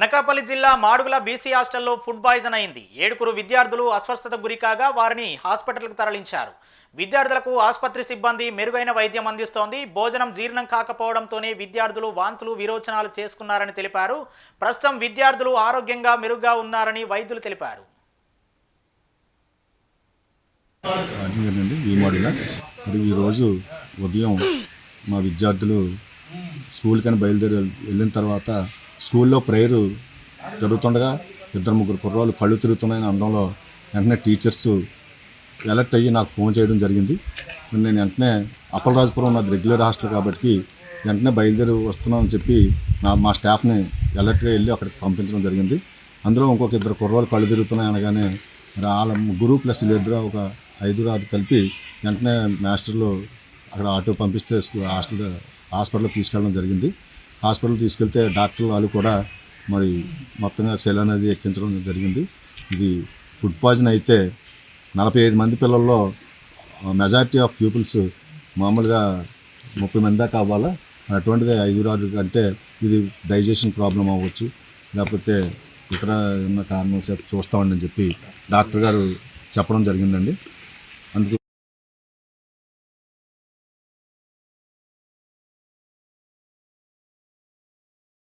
అనకాపల్లి జిల్లా మాడుగుల బీసీ హాస్టల్లో food poison అయింది. ఏడుగురు విద్యార్థులు అస్వస్థతకు గురికాగా వారిని హాస్పిటల్కు తరలించారు. విద్యార్థులకు ఆసుపత్రి సిబ్బంది మెరుగైన వైద్యం అందిస్తోంది. భోజనం జీర్ణం కాకపోవడంతోనే విద్యార్థులు వాంతులు విరోచనాలు చేసుకున్నారని తెలిపారు. ప్రస్తుతం విద్యార్థులు ఆరోగ్యంగా మెరుగ్గా ఉన్నారని వైద్యులు తెలిపారు. ఈరోజు ఉదయం మా విద్యార్థులు స్కూల్కని బయలుదేరి వెళ్ళిన తర్వాత స్కూల్లో ప్రేయర్ జరుగుతుండగా ఇద్దరు ముగ్గురు కుర్రాళ్ళు కళ్ళు తిరుగుతున్నాయని అనడంలో వెంటనే టీచర్స్ ఎలర్ట్ అయ్యి నాకు ఫోన్ చేయడం జరిగింది. నేను వెంటనే అప్పలరాజపురం నాది రెగ్యులర్ హాస్టల్ కాబట్టి వెంటనే బయలుదేరి వస్తున్నామని చెప్పి నా మా స్టాఫ్ని ఎలర్ట్గా వెళ్ళి అక్కడికి పంపించడం జరిగింది. అందులో ఇంకొక ఇద్దరు కుర్రాలు కళ్ళు తిరుగుతున్నాయి అనగానే వాళ్ళ ముగ్గురు ప్లస్ వీళ్ళిద్దరు ఒక ఐదు రాదు కలిపి వెంటనే మాస్టర్లు అక్కడ ఆటో పంపిస్తే హాస్టల్ హాస్పిటల్కి తీసుకెళ్ళడం జరిగింది. హాస్పిటల్ తీసుకెళ్తే డాక్టర్లు వాళ్ళు కూడా మరి మొత్తంగా సెల్ అనేది ఎక్కించడం జరిగింది. ఇది ఫుడ్ పాయిజన్ అయితే నలభై ఐదు మంది పిల్లల్లో మెజారిటీ ఆఫ్ పీపుల్స్ మామూలుగా ముప్పై మంది దాకా అవ్వాలా? అటువంటిది ఐదు రాజు అంటే ఇది డైజెషన్ ప్రాబ్లం అవ్వచ్చు. లేకపోతే ఇతర ఉన్న కారణం చేత చూస్తామని చెప్పి డాక్టర్ గారు చెప్పడం జరిగిందండి. అందుకు